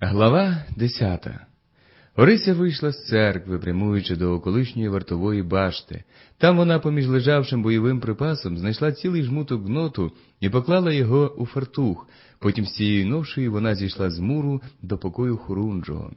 Глава десята Орися вийшла з церкви, прямуючи до колишньої вартової башти. Там вона, поміж лежавшим бойовим припасом, знайшла цілий жмуток гноту і поклала його у фартух. Потім з цією ношею вона зійшла з муру до покою Хорунжого.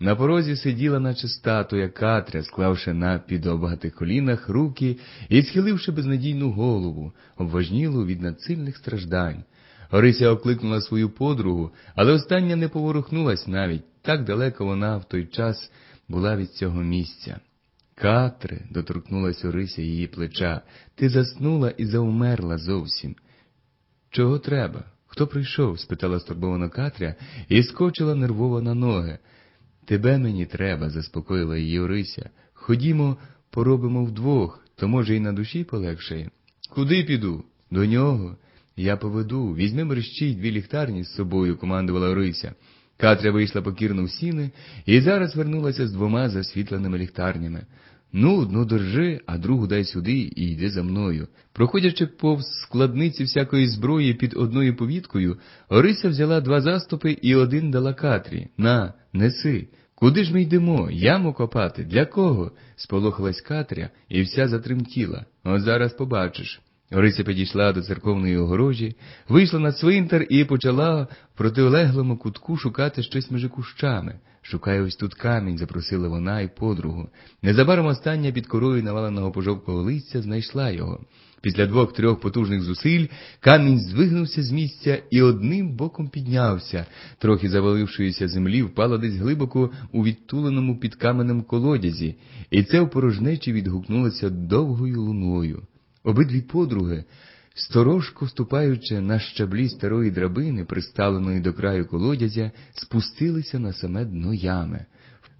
На порозі сиділа, наче статуя Катря, склавши на підобгатих колінах руки і схиливши безнадійну голову, обважнілу від надсильних страждань. Орися окликнула свою подругу, але остання не поворухнулась навіть, так далеко вона в той час була від цього місця. Катре, доторкнулась Орися її плеча, ти заснула і заумерла зовсім. Чого треба? Хто прийшов? спитала стурбовано Катря і скочила нервово на ноги. Тебе мені треба, заспокоїла її Орися. Ходімо, поробимо вдвох, то, може, і на душі полегшає. Куди піду? До нього. Я поведу, візьми мерщій дві ліхтарні з собою, командувала Орися. Катря вийшла покірно в сіни і зараз вернулася з двома засвітленими ліхтарнями. Ну, одну держи, а другу дай сюди і йди за мною. Проходячи повз складниці всякої зброї під одною повіткою, Орися взяла два заступи і один дала Катрі. На, неси. Куди ж ми йдемо? Яму копати? Для кого? сполохалась Катря і вся затремтіла. От зараз побачиш. Орися підійшла до церковної огорожі, вийшла на цвинтар і почала в протилеглому кутку шукати щось між кущами. Шукає ось тут камінь, запросила вона і подругу. Незабаром остання під корою наваленого пожовклого листя знайшла його. Після двох-трьох потужних зусиль камінь звигнувся з місця і одним боком піднявся, трохи завалившоїся землі, впала десь глибоко у відтуленому під каменем колодязі, і це в порожнечі відгукнулося довгою луною. Обидві подруги, сторожко вступаючи на щаблі старої драбини, приставленої до краю колодязя, спустилися на саме дно ями.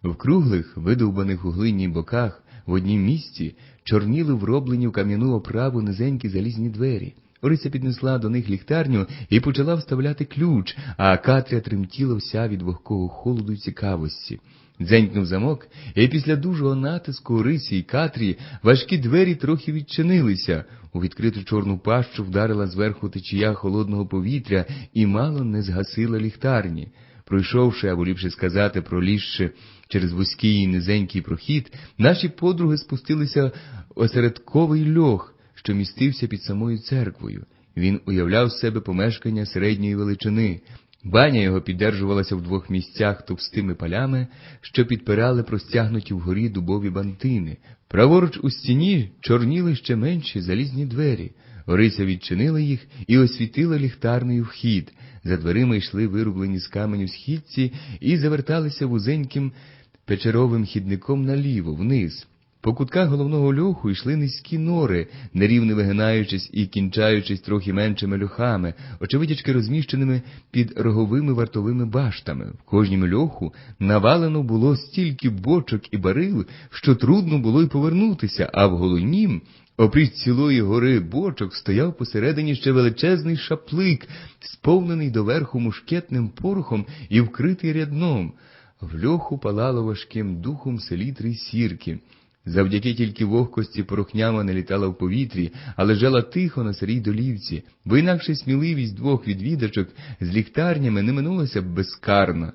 В круглих, видовбаних у глинній боках, в однім місці чорніли вроблені в кам'яну оправу низенькі залізні двері. Орися піднесла до них ліхтарню і почала вставляти ключ, а Катря тремтіла вся від вогкого холоду й цікавості. Дзенькнув замок, і після дужого натиску Орисі й Катрі важкі двері трохи відчинилися. У відкриту чорну пащу вдарила зверху течія холодного повітря і мало не згасила ліхтарні. Пройшовши, або ліпше сказати, пролізши через вузький і низенький прохід, наші подруги спустилися осередковий льох, що містився під самою церквою. Він уявляв себе помешкання середньої величини. Баня його піддержувалася в двох місцях товстими палями, що підпирали простягнуті вгорі дубові бантини. Праворуч у стіні чорніли ще менші залізні двері. Орися відчинила їх і освітила ліхтарний вхід. За дверима йшли вирублені з каменю східці і заверталися вузеньким печеровим хідником наліво, вниз. По кутках головного льоху йшли низькі нори, нерівно вигинаючись і кінчаючись трохи меншими льохами, очевидячки розміщеними під роговими вартовими баштами. В кожнім льоху навалено було стільки бочок і барил, що трудно було й повернутися, а в головнім, опріч цілої гори бочок, стояв посередині ще величезний шаплик, сповнений доверху мушкетним порохом і вкритий рядном. В льоху палало важким духом селітри сірки. Завдяки тільки вогкості порохняма не літала в повітрі, а лежала тихо на сирій долівці, бо інакше сміливість двох відвідачок з ліхтарнями не минулася б безкарно.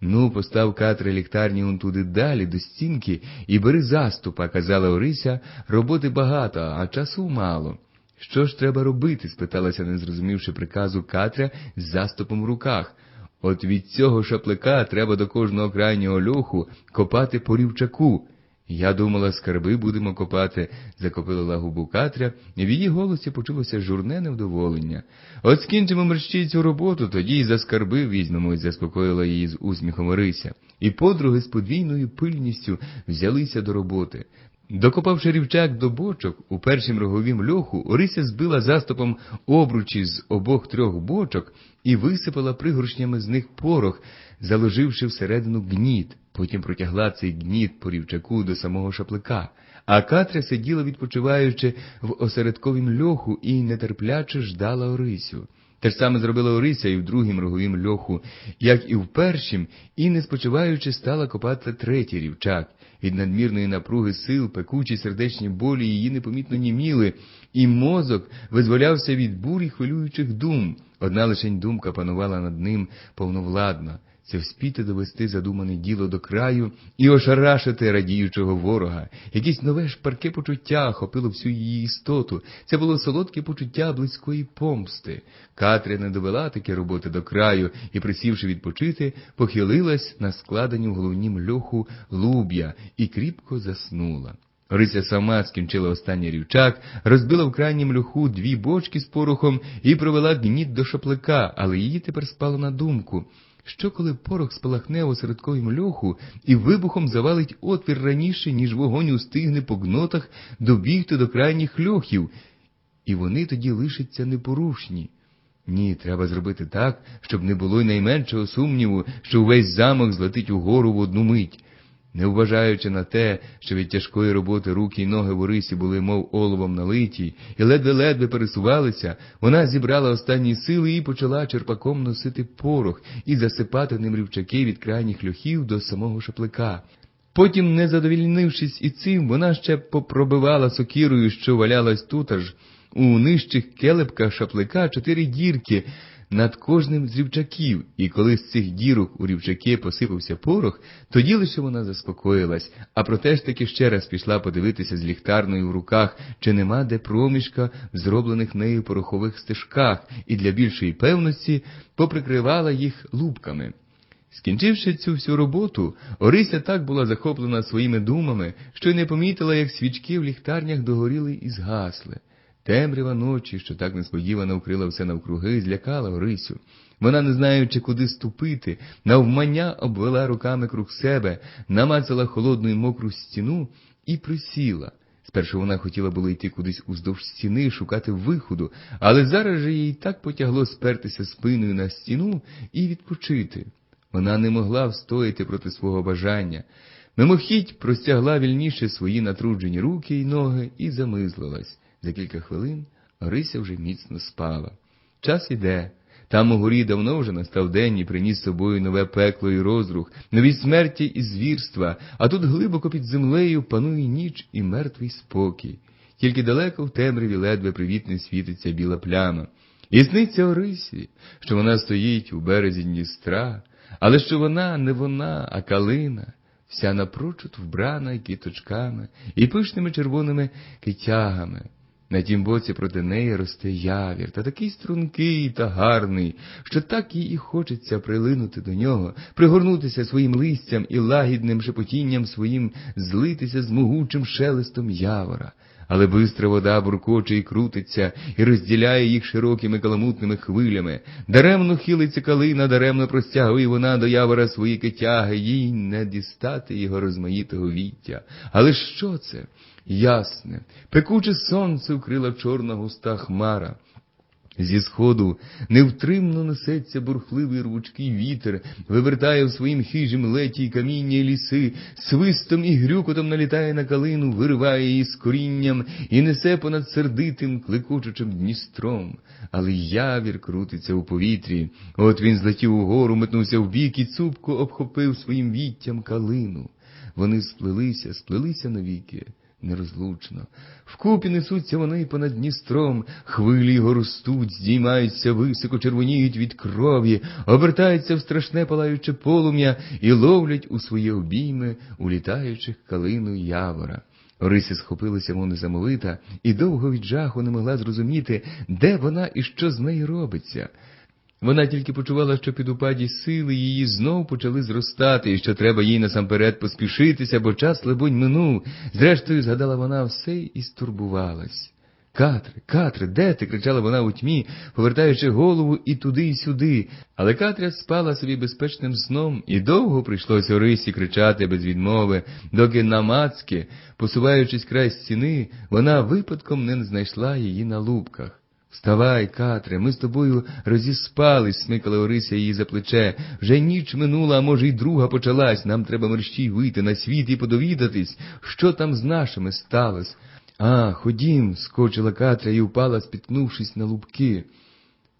Ну, постав Катри ліхтарні он туди далі, до стінки, і бери заступа, казала Орися, роботи багато, а часу мало. Що ж треба робити? спиталася, не зрозумівши приказу Катря з заступом в руках. От від цього шаплика треба до кожного крайнього льоху копати по рівчаку. Я думала, скарби будемо копати, закопила губу Катря, і в її голосі почулося журне невдоволення. От скінчимо мерщій цю роботу, тоді й за скарби візьмемось, заспокоїла її з усміхом Орися. І подруги з подвійною пильністю взялися до роботи. Докопавши рівчак до бочок, у першім роговім льоху Орися збила заступом обручі з обох трьох бочок і висипала пригоршнями з них порох, заложивши всередину гніт. Потім протягла цей гніт по рівчаку до самого шаплика, а Катря сиділа, відпочиваючи в осередковім льоху, і нетерпляче ждала Орисю. Те ж саме зробила Орися і в другім роговім льоху, як і в першім, і, не спочиваючи, стала копати третій рівчак. Від надмірної напруги сил, пекучі сердечні болі її непомітно німіли, і мозок визволявся від бурі хвилюючих дум. Одна лишень думка панувала над ним повновладно. Це вспіти довести задумане діло до краю і ошарашити радіючого ворога. Якесь нове шпарке почуття охопило всю її істоту. Це було солодке почуття близької помсти. Катря не довела такі роботи до краю і, присівши відпочити, похилилась на складенні в головнім льоху луб'я і кріпко заснула. Орися сама скінчила останній рівчак, розбила в крайнім люху дві бочки з порохом і провела гніт до шаплика, але її тепер спало на думку. Що коли порох спалахне у середковім льоху і вибухом завалить отвір раніше, ніж вогонь устигне по гнотах добігти до крайніх льохів, і вони тоді лишаться непорушні. Ні, треба зробити так, щоб не було й найменшого сумніву, що увесь замок злетить угору в одну мить. Не вважаючи на те, що від тяжкої роботи руки й ноги в Орисі були, мов оловом налиті, і ледве-ледве пересувалися, вона зібрала останні сили і почала черпаком носити порох і засипати ним рівчаки від крайніх льохів до самого шаплика. Потім, не задовільнившись і цим, вона ще попробивала сокірою, що валялась тут аж у нижчих келепках шаплика чотири дірки, над кожним з рівчаків, і коли з цих дірок у рівчаки посипався порох, тоді лише вона заспокоїлась, а проте ж таки ще раз пішла подивитися з ліхтарною в руках, чи нема де проміжка в зроблених нею порохових стежках, і для більшої певності поприкривала їх лупками. Скінчивши цю всю роботу, Орися так була захоплена своїми думами, що й не помітила, як свічки в ліхтарнях догоріли і згасли. Темрява ночі, що так несподівано вкрила все навкруги, злякала Орисю. Вона, не знаючи, куди ступити, навмання обвела руками круг себе, намацала холодну й мокру стіну і присіла. Спершу вона хотіла було йти кудись уздовж стіни, шукати виходу, але зараз же їй так потягло спертися спиною на стіну і відпочити. Вона не могла встояти проти свого бажання. Мимохідь простягла вільніше свої натруджені руки й ноги і замислилась. За кілька хвилин Орися вже міцно спала. Час іде. Там у горі давно вже настав день і приніс собою нове пекло і розрух, нові смерті і звірства, а тут глибоко під землею панує ніч і мертвий спокій. Тільки далеко в темряві ледве привітне світиться біла пляма. І сниться Орисі, що вона стоїть у березі Дністра, але що вона не вона, а калина, вся напрочуд вбрана кіточками, і пишними червоними китягами. На тім боці проти неї росте явір, та такий стрункий та гарний, що так їй і хочеться прилинути до нього, пригорнутися своїм листям і лагідним шепотінням своїм злитися з могучим шелестом явора. Але бистра вода буркоче і крутиться, і розділяє їх широкими каламутними хвилями. Даремно хилиться калина, даремно простягує вона до явора свої китяги, їй не дістати його розмаїтого віття. Але що це? Ясне, пекуче сонце вкрила чорна густа хмара. Зі сходу невтримно несеться бурхливий рвучкий вітер, вивертає в своїм хижім леті каміння й ліси, свистом і грюкотом налітає на калину, вириває її з корінням і несе понад сердитим, клекочучим Дністром. Але явір крутиться у повітрі. От він злетів угору, метнувся вбік і цупко обхопив своїм віттям калину. Вони сплелися, сплелися навіки нерозлучно. Вкупі несуться вони понад Дністром, хвилі його ростуть, здіймаються високо, червоніють від крові, обертаються в страшне палаюче полум'я і ловлять у свої обійми улітаючих калину явора. Орися схопилася, мов незамовита, і довго від жаху не могла зрозуміти, де вона і що з нею робиться. Вона тільки почувала, що під упаді сили її знов почали зростати, і що треба їй насамперед поспішитися, бо час, либонь, минув. Зрештою, згадала вона все і стурбувалась. Катре, Катре, де ти? кричала вона у тьмі, повертаючи голову і туди, і сюди. Але Катря спала собі безпечним сном, і довго прийшлося Орисі кричати без відмови, доки намацьки, посуваючись край стіни, вона випадком не знайшла її на лубках. Вставай, Катре, ми з тобою розіспались, смикала Орися її за плече. Вже ніч минула, а може, й друга почалась. Нам треба мерщій вийти на світ і подовідатись, що там з нашими сталося. А, ходім, скочила Катря і впала, спіткнувшись на лубки.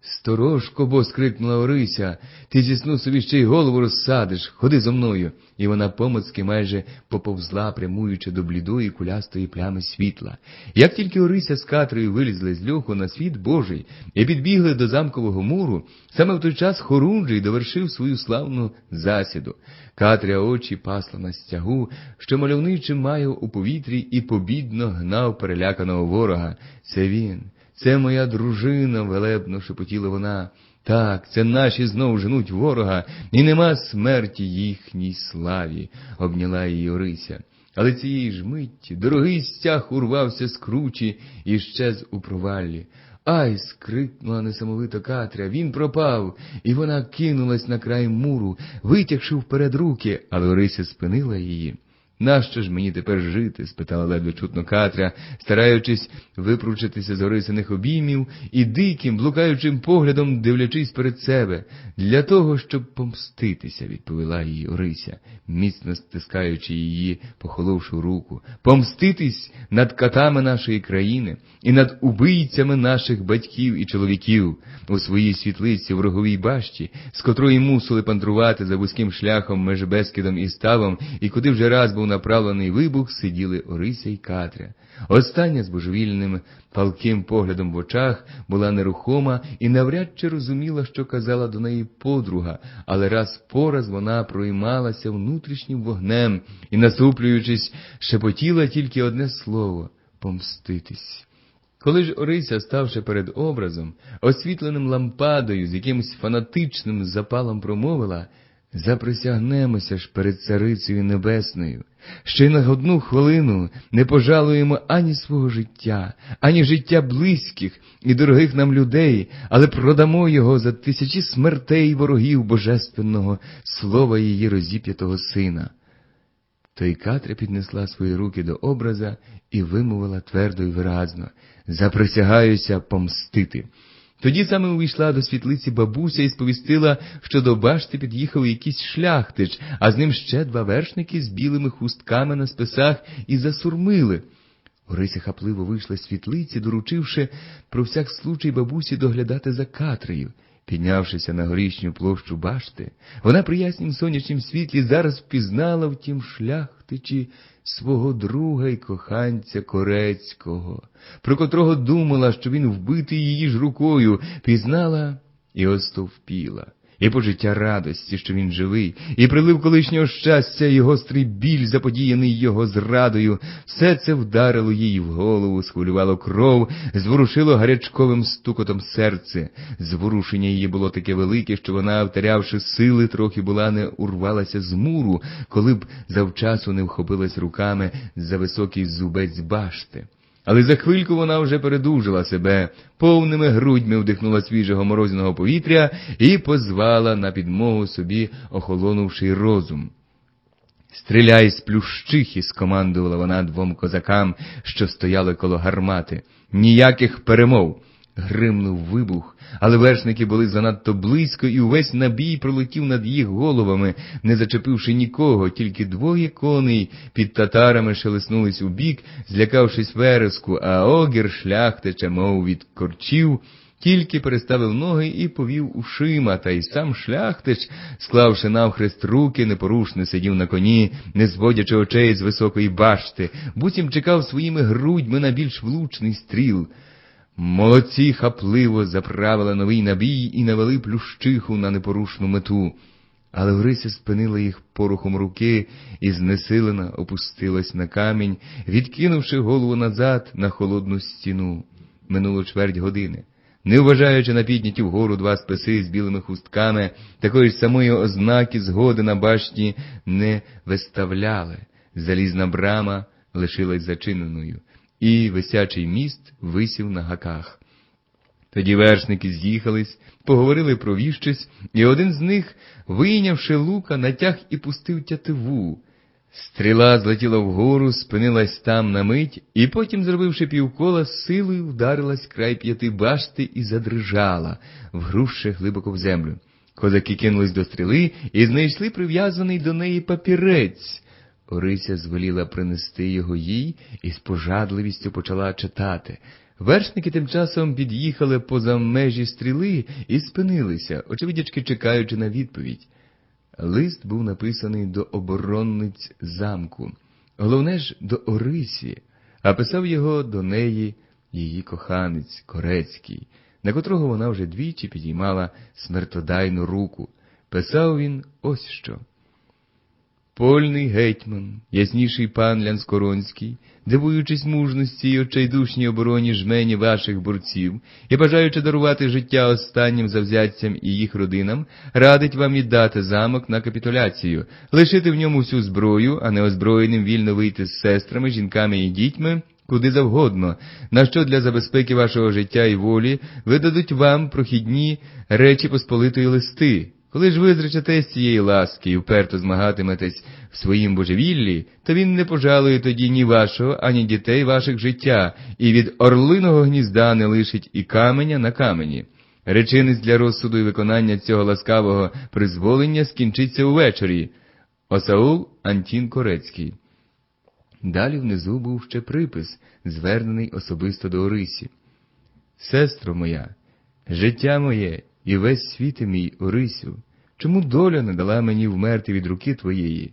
Сторожко, бо скрикнула Орися, ти зі сну собі ще й голову розсадиш, ходи зо мною. І вона помацки майже поповзла, прямуючи до блідої кулястої плями світла. Як тільки Орися з Катрою вилізли з льоху на світ Божий і підбігли до замкового муру, саме в той час Хорунжий довершив свою славну засіду. Катря очі пасла на стягу, що мальовничим має у повітрі, і побідно гнав переляканого ворога. Це він. Це моя дружина, велебно шепотіла вона. Так, це наші знов женуть ворога, і нема смерті їхній славі, обняла її Орися. Але цієї ж митті дорогий стяг урвався з кручі і щез у проваллі. Ай, скрикнула несамовито Катря, він пропав, і вона кинулась на край муру, витягши вперед руки, але Орися спинила її. Нащо ж мені тепер жити? спитала ледве чутно Катря, стараючись випручитися з Орисиних обіймів і диким, блукаючим поглядом дивлячись перед себе. Для того, щоб помститися, відповіла їй Орися, міцно стискаючи її, похоловшу руку, помститись над катами нашої країни і над убийцями наших батьків і чоловіків у своїй світлиці в роговій башті, з котрої мусили пантрувати за вузьким шляхом меж Бескидом і ставом, і куди вже раз був направлений вибух, сиділи Орися й Катря. Остання з божевільним палким поглядом в очах була нерухома і навряд чи розуміла, що казала до неї подруга, але раз по раз вона проймалася внутрішнім вогнем і, насуплюючись, шепотіла тільки одне слово помститись. Коли ж Орися, ставши перед образом, освітленим лампадою, з якимось фанатичним запалом промовила Заприсягнемося ж перед Царицею Небесною, що й на одну хвилину не пожалуємо ані свого життя, ані життя близьких і дорогих нам людей, але продамо його за тисячі смертей ворогів божественного слова її розіп'ятого сина. То й Катря піднесла свої руки до образа і вимовила твердо й виразно Заприсягаюся помстити. Тоді саме увійшла до світлиці бабуся і сповістила, що до башти під'їхав якийсь шляхтич, а з ним ще два вершники з білими хустками на списах і засурмили. Орися хапливо вийшла з світлиці, доручивши про всяк случай бабусі доглядати за Катрею. Піднявшися на горішню площу башти, вона при яснім сонячнім світлі зараз впізнала в тім шляхтичі свого друга й коханця Корецького, про котрого думала, що він вбитий її ж рукою, пізнала і остовпіла і почуття радості, що він живий, і прилив колишнього щастя, і гострий біль, заподіяний його зрадою, все це вдарило їй в голову, схвилювало кров, зворушило гарячковим стукотом серце. Зворушення її було таке велике, що вона, втерявши сили, трохи була не урвалася з муру, коли б завчасу не вхопилась руками за високий зубець башти. Але за хвильку вона вже передужила себе, повними грудьми вдихнула свіжого морозного повітря і позвала на підмогу собі охолонувший розум. Стріляй з плющихи, скомандувала вона двом козакам, що стояли коло гармати. Ніяких перемов. Гримнув вибух, але вершники були занадто близько, і увесь набій пролетів над їх головами, не зачепивши нікого, тільки двоє коней під татарами шелеснулись у бік, злякавшись вереску, а огір шляхтича, мов від корчів, тільки переставив ноги і повів ушима, та й сам шляхтич, склавши навхрест руки, непорушно сидів на коні, не зводячи очей з високої башти, буцім чекав своїми грудьми на більш влучний стріл. Молодці хапливо заправили новий набій і навели плющиху на непорушну мету. Але Грися спинила їх порухом руки і знесилена опустилась на камінь, відкинувши голову назад на холодну стіну. Минуло чверть години. Не вважаючи на підняті вгору два списи з білими хустками, такої ж самої ознаки згоди на башті не виставляли. Залізна брама лишилась зачиненою і висячий міст висів на гаках. Тоді вершники з'їхались, поговорили про віщось, і один з них, вийнявши лука, натяг і пустив тятиву. Стріла злетіла вгору, спинилась там на мить, і потім, зробивши півкола, силою вдарилась край п'яти башти і задрижала, вгрузши глибоко в землю. Козаки кинулись до стріли і знайшли прив'язаний до неї папірець. Орися звеліла принести його їй і з пожадливістю почала читати. Вершники тим часом під'їхали поза межі стріли і спинилися, очевидячки чекаючи на відповідь. Лист був написаний до оборонниць замку, головне ж до Орисі, а писав його до неї її коханець Корецький, на котрого вона вже двічі підіймала смертодайну руку. Писав він ось що. Польний гетьман, ясніший пан Лянскоронський, дивуючись мужності й очайдушній обороні жмені ваших борців і бажаючи дарувати життя останнім завзяттям і їх родинам, радить вам віддати замок на капітуляцію, лишити в ньому всю зброю, а неозброєним вільно вийти з сестрами, жінками і дітьми, куди завгодно, на що для забезпеки вашого життя і волі видадуть вам прохідні речі посполитої листи. Коли ж ви зречетесь цієї ласки і вперто змагатиметесь в своїм божевіллі, то він не пожалує тоді ні вашого, ані дітей ваших життя, і від орлиного гнізда не лишить і каменя на камені. Речинець для розсуду і виконання цього ласкавого призволення скінчиться увечері. Осаул Антін Корецький. Далі внизу був ще припис, звернений особисто до Орисі. Сестро моя, життя моє і весь світ мій, Орисю, чому доля не дала мені вмерти від руки твоєї,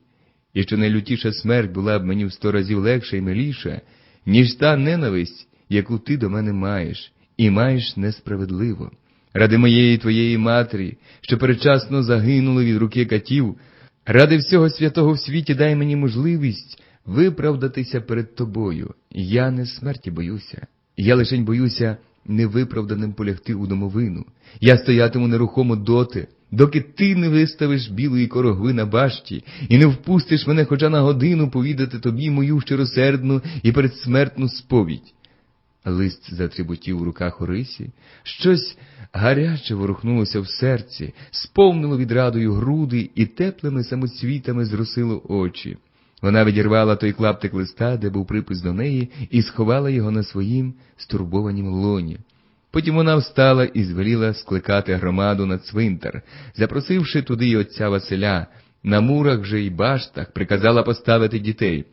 і що найлютіша смерть була б мені в сто разів легша і миліша, ніж та ненависть, яку ти до мене маєш, і маєш несправедливо. Ради моєї твоєї матері, що передчасно загинули від руки катів, ради всього святого в світі дай мені можливість виправдатися перед тобою. Я не смерті боюся, я лишень боюся невиправданим полягти у домовину. Я стоятиму нерухомо доти, доки ти не виставиш білої корогви на башті і не впустиш мене хоча на годину повідати тобі мою щиросердну і передсмертну сповідь. Лист затріботів у руках Орисі, щось гаряче ворухнулося в серці, сповнило відрадою груди і теплими самоцвітами зросило очі. Вона відірвала той клаптик листа, де був припис до неї, і сховала його на своїм стурбованім лоні. Потім вона встала і звеліла скликати громаду на цвинтар, запросивши туди й отця Василя, на мурах же й баштах приказала поставити дітей.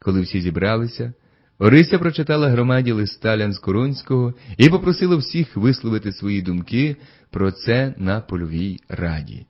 Коли всі зібралися, Орися прочитала громаді листа Лянскоронського і попросила всіх висловити свої думки про це на польовій раді.